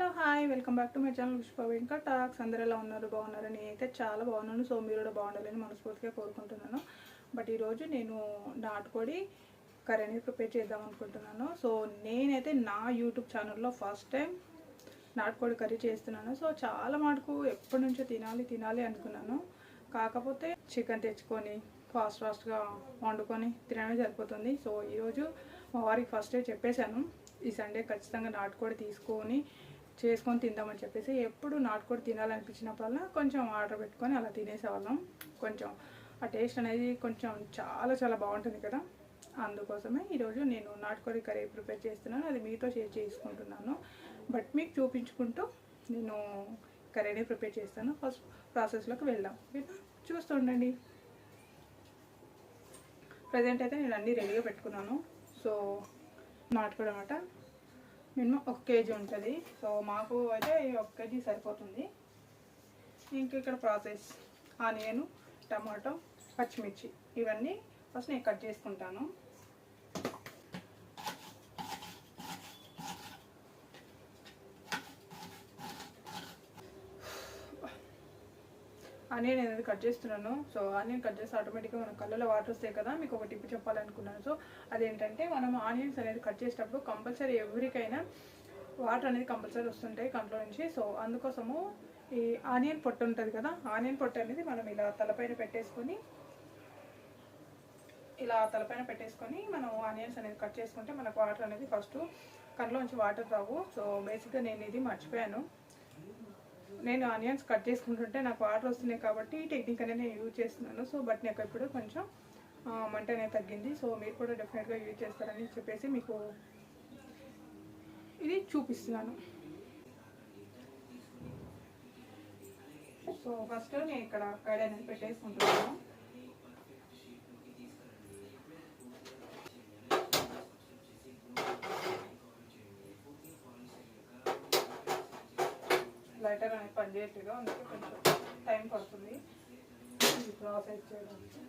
Hello hi. Welcome back to my channel Pushpa వెంక talks అందరు ఎలా ఉన్నారు? బాగున్నారు? నేనైతే చాలా బాగున్నాను. సో మీరు కూడా బాగుండాలని మనస్ఫూర్తిగా కోరుకుంటున్నాను. బట్ ఈరోజు నేను నాటుకోడి కర్రీ అనేది ప్రిపేర్ చేద్దాం అనుకుంటున్నాను. సో నేనైతే నా యూట్యూబ్ ఛానల్లో ఫస్ట్ టైం నాటుకోడి కర్రీ చేస్తున్నాను. సో చాలా మటుకు ఎప్పటి నుంచో తినాలి తినాలి అనుకున్నాను. కాకపోతే చికెన్ తెచ్చుకొని ఫాస్ట్ ఫాస్ట్గా వండుకొని తినడమే సరిపోతుంది. సో ఈరోజు మా వారికి ఫస్ట్ చెప్పేశాను. ఈ సండే ఖచ్చితంగా నాటుకోడి తీసుకొని చేసుకొని తిందామని చెప్పేసి ఎప్పుడు నాటుకోడి తినాలనిపించినప్పుడల్లా కొంచెం ఆర్డర్ పెట్టుకొని అలా తినేసేవాళ్ళం. కొంచెం ఆ టేస్ట్ అనేది కొంచెం చాలా చాలా బాగుంటుంది కదా. అందుకోసమే ఈరోజు నేను నాటుకోడి కర్రీ ప్రిపేర్ చేస్తున్నాను. అది మీతో షేర్ చేసుకుంటున్నాను. బట్ మీకు చూపించుకుంటూ నేను కర్రీని ప్రిపేర్ చేస్తాను. ఫస్ట్ ప్రాసెస్లోకి వెళ్దాం. ఓకేనా? చూస్తుండండి ప్రజెంట్ అయితే నేను అన్నీ రెడీగా పెట్టుకున్నాను. సో నాటుకోవడం అనమాట మినిమం ఒక కేజీ ఉంటుంది. సో మాకు అయితే ఒక కేజీ సరిపోతుంది. ఇంక ఇక్కడ ప్రాసెస్. ఆనియన్ టమాటో పచ్చిమిర్చి ఇవన్నీ ఫస్ట్ నేను కట్ చేసుకుంటాను. ఆనియన్ అనేది కట్ చేస్తున్నాను. సో ఆనియన్ కట్ చేస్తే ఆటోమేటిక్గా మన కళ్ళలో వాటర్ వస్తాయి కదా మీకు ఒక టిప్ చెప్పాలనుకున్నాను. సో అదేంటంటే మనం ఆనియన్స్ అనేది కట్ చేసేటప్పుడు కంపల్సరీ ఎవరికైనా వాటర్ అనేది కంపల్సరీ వస్తుంటాయి కంట్లో నుంచి. సో అందుకోసము ఈ ఆనియన్ పొట్టు ఉంటుంది కదా ఆనియన్ పొట్టు అనేది మనం ఇలా తలపైన పెట్టేసుకొని ఇలా తలపైన పెట్టేసుకొని మనం ఆనియన్స్ అనేది కట్ చేసుకుంటే మనకు వాటర్ అనేది ఫస్ట్ కళ్ళలోంచి వాటర్ రావు. సో బేసిక్గా నేను ఇది మర్చిపోయాను. నేను ఆనియన్స్ కట్ చేసుకుంటుంటే నాకు వాటర్ వస్తున్నాయి కాబట్టి ఈ టెక్నిక్ అనేది నేను యూజ్ చేస్తున్నాను. సో బట్ నాకు ఇప్పుడు కొంచెం మంట అనేది తగ్గింది. సో మీరు కూడా డెఫినెట్గా యూజ్ చేస్తారని చెప్పేసి మీకు ఇది చూపిస్తున్నాను. సో ఫస్ట్ నేను ఇక్కడ కడాయి అనేది పెట్టేసుకుంటున్నాను. లైటర్ అందుకే కొంచెం టైం పడుతుంది. ఇది ప్రాసెస్ చేయడానికి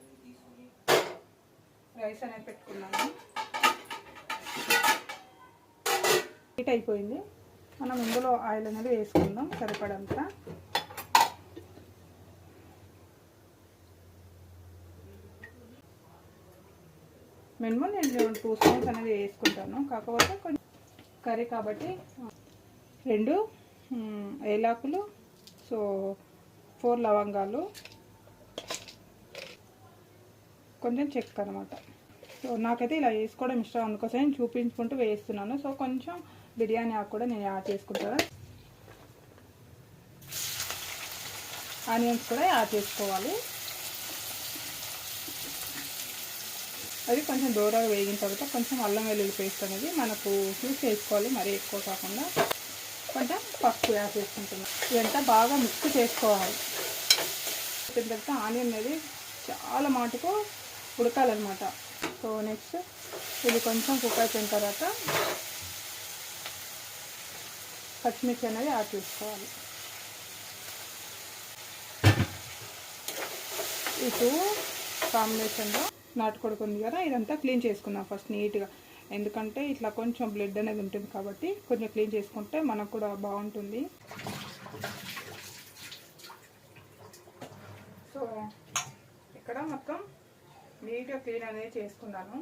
రైస్ అనేది పెట్టుకున్నాను హీట్ అయిపోయింది. మనం ఇందులో ఆయిల్ అనేది వేసుకుందాం సరిపడంత. మినిమం నేను టూ స్పూన్స్ అనేది వేసుకుంటాను. కాకపోతే కొంచెం కర్రీ కాబట్టి రెండు ఏలాకులు సో ఫోర్ లవంగాలు. కొంచెం చెక్క అనమాట సో నాకైతే ఇలా వేసుకోవడం ఇష్టం. అందుకోసం నేను చూపించుకుంటూ వేస్తున్నాను. సో కొంచెం బిర్యానీ ఆకు కూడా నేను యాడ్ చేసుకుంటాను. ఆనియన్స్ కూడా యాడ్ చేసుకోవాలి. అది కొంచెం దూరంగా వేగిన తర్వాత కొంచెం అల్లం వెల్లుల్లి పేస్ట్ అనేది మనకు చూసి వేసుకోవాలి మరీ ఎక్కువ కాకుండా. కొంచెం పసుపు యాడ్ చేసుకుంటున్నాం. ఇదంతా బాగా మిక్స్ చేసుకోవాలి. వచ్చిన తర్వాత ఆనియన్ అనేది చాలా మటుకు ఉడకాలన్నమాట. సో నెక్స్ట్ ఇది కొంచెం కుక్ అయిపోయిన తర్వాత పచ్చిమిర్చి అనేది యాడ్ చేసుకోవాలి. ఇటు కాంబినేషన్లో నాటుకొడుకుంది ఉంది కదా ఇదంతా క్లీన్ చేసుకుందాం ఫస్ట్ నీట్గా. ఎందుకంటే ఇట్లా కొంచెం బ్లడ్ అనేది ఉంటుంది కాబట్టి కొంచెం క్లీన్ చేసుకుంటే మనకు కూడా బాగుంటుంది. సో ఇక్కడ మొత్తం నీట్గా క్లీన్ అనేది చేసుకున్నాను.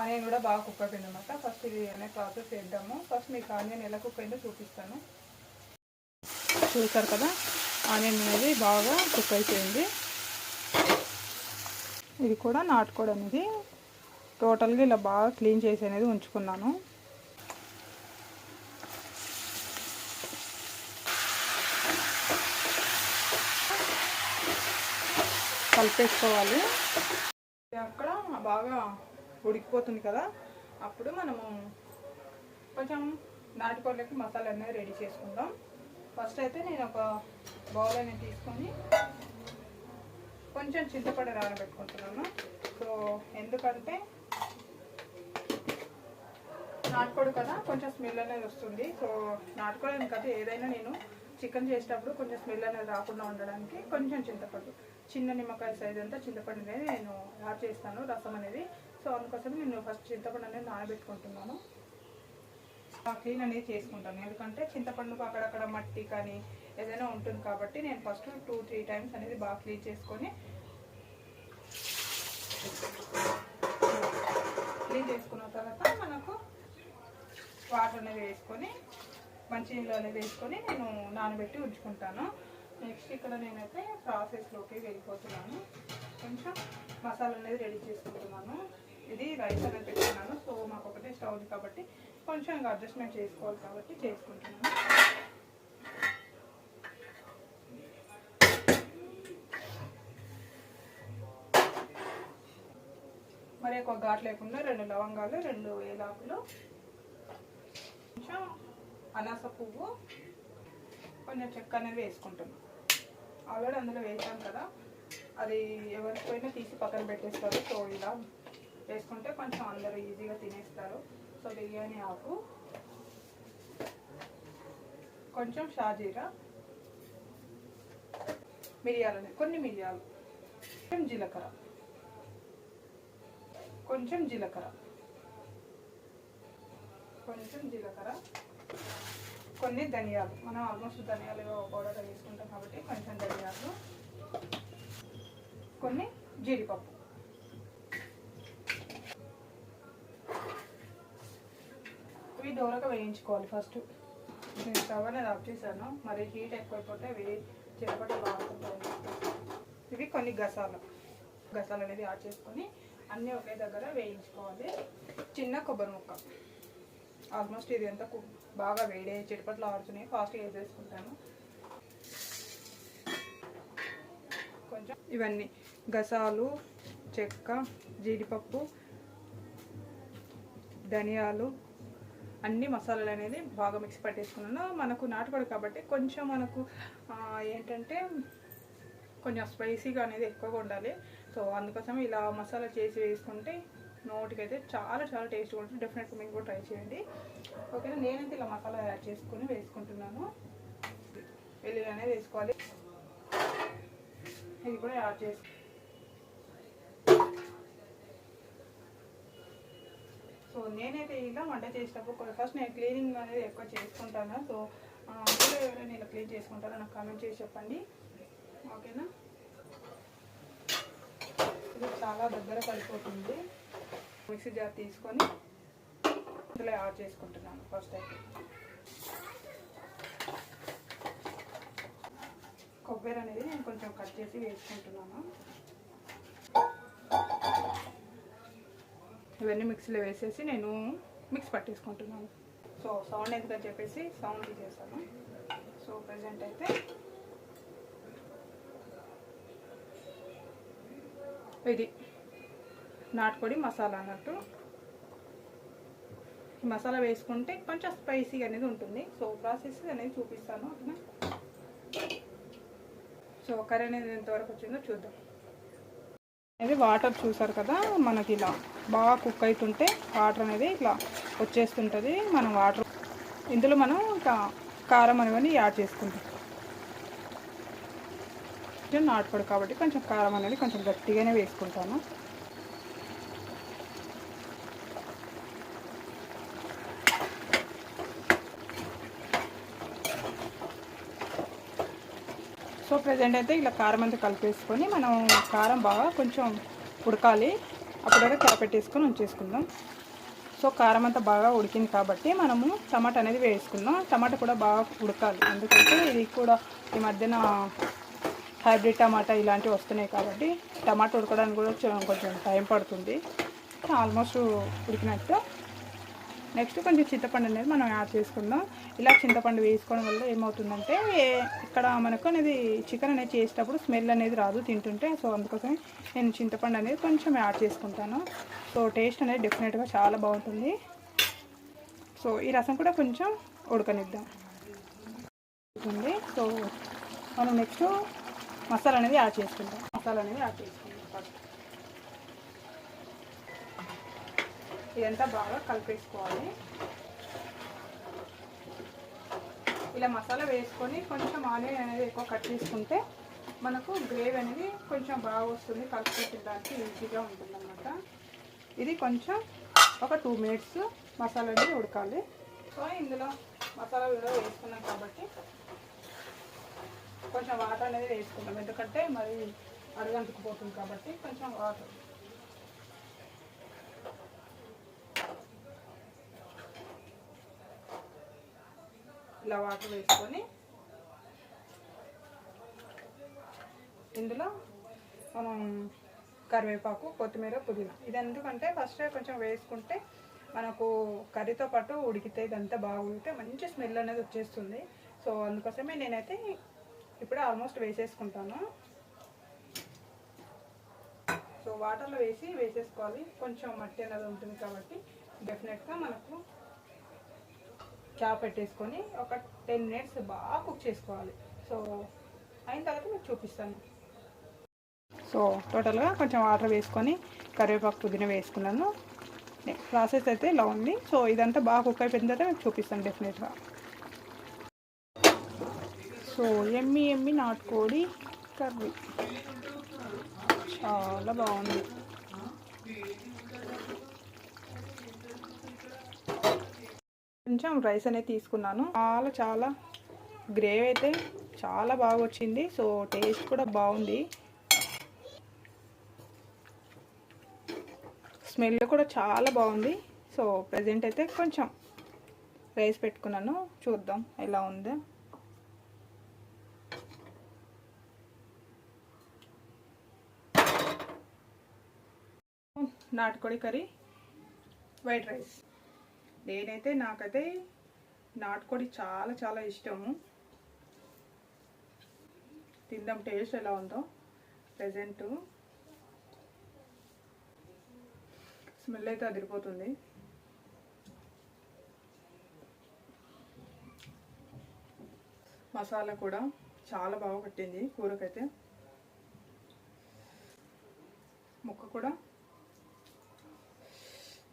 ఆనియన్ కూడా బాగా కుక్ అయిపోయింది అనమాట ఫస్ట్ ఇది అనే ప్రాసెస్ చేద్దాము. ఫస్ట్ మీకు ఆనియన్ ఎలా కుక్ అయిందో చూపిస్తాను. చూస్తారు కదా? ఆనియన్ అనేది బాగా కుక్ అయిపోయింది. ఇది కూడా నాటుకోడి అనేది టోటల్గా ఇలా బాగా క్లీన్ చేసి అనేది ఉంచుకున్నాను. కలిపేసుకోవాలి. అక్కడ బాగా ఉడికిపోతుంది కదా అప్పుడు మనము కొంచెం నాటుకోళ్ళకి మసాలా అనేది రెడీ చేసుకుందాం. ఫస్ట్ అయితే నేను ఒక బౌల్ అనేది తీసుకొని కొంచెం చింతపండు నానబెట్టుకుంటున్నాను. సో ఎందుకంటే నాటుకోడి కదా కొంచెం స్మెల్ అనేది వస్తుంది. సో నాటుకోడి అని ఏదైనా నేను చికెన్ చేసేటప్పుడు కొంచెం స్మెల్ అనేది రాకుండా ఉండడానికి కొంచెం చింతపండు చిన్న నిమ్మకాయ సైజ్ అంతా చింతపండు అనేది నేను యాడ్ చేస్తాను రసం అనేది. సో అందుకోసం నేను ఫస్ట్ చింతపండు అనేది నానబెట్టుకుంటున్నాను క్లీన్ అనేది చేసుకుంటాను. ఎందుకంటే చింతపండుకు అక్కడక్కడ మట్టి కానీ ఏదైనా ఉంటుంది కాబట్టి నేను ఫస్ట్ టూ త్రీ టైమ్స్ అనేది బాగా క్లీన్ చేసుకొని క్లీన్ చేసుకున్న తర్వాత మనకు వాటర్ అనేది వేసుకొని మంచినీళ్ళు అనేది వేసుకొని నేను నానబెట్టి ఉంచుకుంటాను. నెక్స్ట్ ఇక్కడ నేనైతే ప్రాసెస్లోకి వెళ్ళిపోతున్నాను. కొంచెం మసాలా అనేది రెడీ చేసుకుంటున్నాను. ఇది రైస్ అనేది పెట్టుకున్నాను. సో మాకు ఒకటే స్టవ్ ఉంది కాబట్టి కొంచెం ఇంకా అడ్జస్ట్మెంట్ చేసుకోవాలి కాబట్టి చేసుకుంటున్నాను. మరి ఎక్కువ ఘాట్ లేకుండా రెండు లవంగాలు రెండు ఏలాకులు కొంచెం అనాస పువ్వు కొంచెం చెక్క అనేది వేసుకుంటున్నాం ఆల్రెడీ అందులో వేసాం కదా. అది ఎవరికి పోయినా తీసి పక్కన పెట్టేస్తారు. సో ఇలా వేసుకుంటే కొంచెం అందరూ ఈజీగా తినేస్తారు. సో బిర్యానీ ఆకు కొంచెం షాజీరా మిరియాలు కొన్ని మిరియాలు కొంచెం జీలకర్ర కొంచెం జీలకర్ర కొంచెం జీలకర్ర కొన్ని ధనియాలు. మనం ఆల్మోస్ట్ ధనియాలు పౌడర్ వేసుకుంటాం కాబట్టి కొంచెం ధనియాలు కొన్ని జీడిపప్పు. ఇవి దూరక వేయించుకోవాలి ఫస్ట్ నేను స్టవ్ అనేది ఆఫ్ చేశాను. మరి హీట్ ఎక్కువైపోతే ఇవి చిరపట బాగుంటాయి. ఇవి కొన్ని గసాలు. గసాలు అనేది యాడ్ చేసుకొని అన్నీ ఒకే దగ్గర వేయించుకోవాలి. చిన్న కొబ్బరి ముక్క. ఆల్మోస్ట్ ఇది ఎంత బాగా వేడే చిటపట్లు ఆడుతున్నాయి. ఫాస్ట్గా వేసేసుకుంటాను. కొంచెం ఇవన్నీ గసాలు చెక్క జీడిపప్పు ధనియాలు అన్ని మసాలాలు అనేది బాగా మిక్స్ పట్టేసుకున్నాను. మనకు నాటుకోడు కాబట్టి కొంచెం మనకు ఏంటంటే కొంచెం స్పైసీగా అనేది ఎక్కువగా ఉండాలి. సో అందుకోసం ఇలా మసాలా చేసి వేసుకుంటే నోటికైతే చాలా చాలా టేస్ట్గా ఉంటుంది. డెఫినెట్గా మీరు కూడా ట్రై చేయండి. ఓకేనా? నేనైతే ఇలా మసాలా యాడ్ చేసుకొని వేసుకుంటున్నాను. వెల్లుల్లి అనేది వేసుకోవాలి. ఇది కూడా యాడ్ చేసుకో సో నేనైతే ఇలా వంట చేసేటప్పుడు ఫస్ట్ నేను క్లీనింగ్ అనేది ఎక్కువ చేసుకుంటాను. సో అందులో ఎవరైనా ఇలా క్లీన్ చేసుకుంటారో నాకు కామెంట్ చేసి చెప్పండి. ఓకేనా? ఇది చాలా దగ్గర పడిపోతుంది మిక్సీ జార్ తీసుకొని ఇందులో యాడ్ చేసుకుంటున్నాను ఫస్ట్ అయితే. కొబ్బరి అనేది నేను కొంచెం కట్ చేసి వేసుకుంటున్నాను. ఇవన్నీ మిక్సీలో వేసేసి నేను మిక్స్ పట్టేసుకుంటున్నాను. సో సౌండ్ ఎందుకని చెప్పేసి సౌండ్ తీసేస్తాను. సో ప్రజెంట్ అయితే ఇది నాటుకోడి మసాలా అన్నట్టు. ఈ మసాలా వేసుకుంటే కొంచెం స్పైసీ అనేది ఉంటుంది. సో ప్రాసెస్ అనేది చూపిస్తాను ఓకేనా? సో కర్రీ అనేది ఎంతవరకు వచ్చిందో చూద్దాం. ఇది వాటర్ చూసారు కదా మనకి ఇలా. బాగా కుక్ అవుతుంటే వాటర్ అనేది ఇట్లా వచ్చేస్తుంటుంది. మనం వాటర్ ఇందులో మనం ఇంకా కారం అనేది యాడ్ చేసుకుంటాం. నాటుకోడు కాబట్టి కొంచెం కారం అనేది కొంచెం గట్టిగానే వేసుకుంటాను. సో ప్రజెంట్ అయితే ఇలా కారం అంతా కలిపేసుకొని మనం కారం బాగా కొంచెం ఉడకాలి. అప్పుడైతే కలపెట్టేసుకొని ఉంచేసుకుందాం. సో కారం అంతా బాగా ఉడికింది కాబట్టి మనము టమాటా అనేది వేసుకుందాం. టమాటా కూడా బాగా ఉడకాలి. ఎందుకంటే ఇది కూడా ఈ మధ్యన హైబ్రిడ్ టమాటా ఇలాంటివి వస్తున్నాయి కాబట్టి టమాటా ఉడకడానికి కూడా కొంచెం టైం పడుతుంది. ఆల్మోస్ట్ ఉడికినట్టు నెక్స్ట్ కొంచెం చింతపండు అనేది మనం యాడ్ చేసుకుందాం. ఇలా చింతపండు వేసుకోవడం వల్ల ఏమవుతుందంటే ఇక్కడ మనకు అనేది చికెన్ అనేది చేసేటప్పుడు స్మెల్ అనేది రాదు తింటుంటే. సో అందుకోసం నేను చింతపండు అనేది కొంచెం యాడ్ చేసుకుంటాను. సో టేస్ట్ అనేది డెఫినెట్గా చాలా బాగుంటుంది. సో ఈ రసం కూడా కొంచెం ఉడకనిద్దాం. సో మనం నెక్స్ట్ మసాలా అనేది యాడ్ చేసుకుంటాం మసాలా అనేది యాడ్ చేసుకుంటాం ఇదంతా బాగా కలిపేసుకోవాలి. ఇలా మసాలా వేసుకొని కొంచెం ఆనియన్ అనేది ఎక్కువ కట్ చేసుకుంటే మనకు గ్రేవీ అనేది కొంచెం బాగా వస్తుంది. కలుపుకొని ఈజీగా ఉంటుంది ఇది కొంచెం ఒక టూ మినిట్స్ మసాలా అనేది ఉడకాలి. సో ఇందులో మసాలా కూడా వేసుకున్నాం కాబట్టి కొంచెం వాటర్ అనేది వేసుకుంటాం. ఎందుకంటే మరి అడుగంటుకుపోతుంది కాబట్టి కొంచెం వాటర్ ఇలా వాటర్ వేసుకొని ఇందులో మనం కరివేపాకు కొత్తిమీర పుదీనా. ఇది ఎందుకంటే ఫస్ట్ కొంచెం వేసుకుంటే మనకు కర్రీతో పాటు ఉడికితే ఇదంతా బాగా ఉడికితే మంచి స్మెల్ అనేది వచ్చేస్తుంది. సో అందుకోసమే నేనైతే ఇప్పుడు ఆల్మోస్ట్ వేసేసుకుంటాను. సో వాటర్లో వేసి వేసేసుకోవాలి. కొంచెం మట్టి అనేది ఉంటుంది కాబట్టి డెఫినెట్గా మనకు క్యాప్ పెట్టేసుకొని ఒక టెన్ మినిట్స్ బాగా కుక్ చేసుకోవాలి. సో అయిన తర్వాత మీకు చూపిస్తాను. సో టోటల్గా కొంచెం వాటర్ వేసుకొని కరివేపాకు పుదీనా వేసుకున్నాను. ప్రాసెస్ అయితే ఇలా ఉంది. సో ఇదంతా బాగా కుక్ అయిపోయిన తర్వాత మీకు చూపిస్తాను డెఫినెట్గా. సో ఎమ్మి ఎమ్మి నాటుకోడి కర్రీ. చాలా బాగుంది. కొంచెం రైస్ అనేది తీసుకున్నాను. చాలా చాలా గ్రేవీ అయితే చాలా బాగా వచ్చింది. సో టేస్ట్ కూడా బాగుంది. స్మెల్ కూడా చాలా బాగుంది. సో ప్రజెంట్ అయితే కొంచెం రైస్ పెట్టుకున్నాను. చూద్దాం ఎలా ఉందో. నాటుకోడి కర్రీ వైట్ రైస్. నేనైతే నాకైతే నాటుకోడి చాలా చాలా ఇష్టము. తిందాం టేస్ట్ ఎలా ఉందో. ప్రజెంట్ స్మెల్ అయితే అదిరిపోతుంది. మసాలా కూడా చాలా బాగా పట్టింది కూరకైతే. ముక్క కూడా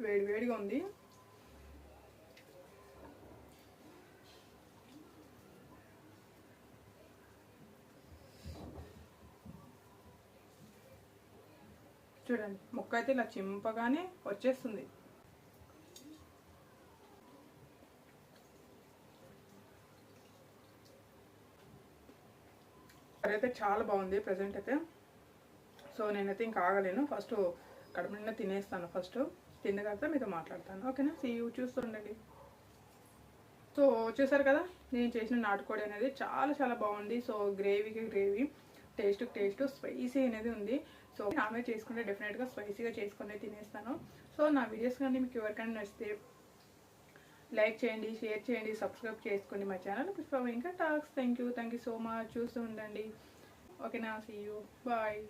వేడి వేడిగా ఉంది. చూడండి ముక్క అయితే ఇలా చింపగానే వచ్చేస్తుంది. అయితే చాలా బాగుంది ప్రజెంట్ అయితే. సో నేనైతే ఇంకా ఆగలేను. ఫస్ట్ కడుపు నిండా తినేస్తాను ఫస్ట్ తిన్న తర్వాత మీతో మాట్లాడతాను. ఓకేనా సీ యూ చూస్తుండండి. సో చూసారు కదా? నేను చేసిన నాటుకోడి అనేది చాలా చాలా బాగుంది. సో గ్రేవీకి గ్రేవీ టేస్ట్ టేస్ట్ స్పైసీ అనేది ఉంది. సో నాన్ వెజ్ చేసుకుంటే డెఫినెట్గా స్పైసీగా చేసుకునే తినేస్తాను. సో నా వీడియోస్ కానీ మీకు ఎవరికైనా నచ్చితే లైక్ చేయండి షేర్ చేయండి సబ్స్క్రైబ్ చేసుకోండి మా ఛానల్. పుష్ప ఇంకా talks. Thank you thank you so much. చూస్తూ ఉండండి. ఓకేనా? See you. బాయ్.